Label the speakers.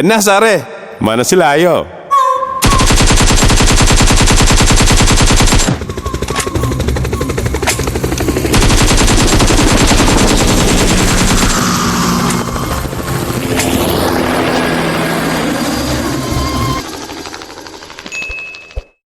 Speaker 1: എന്നാ സാറേ മനസ്സിലായോ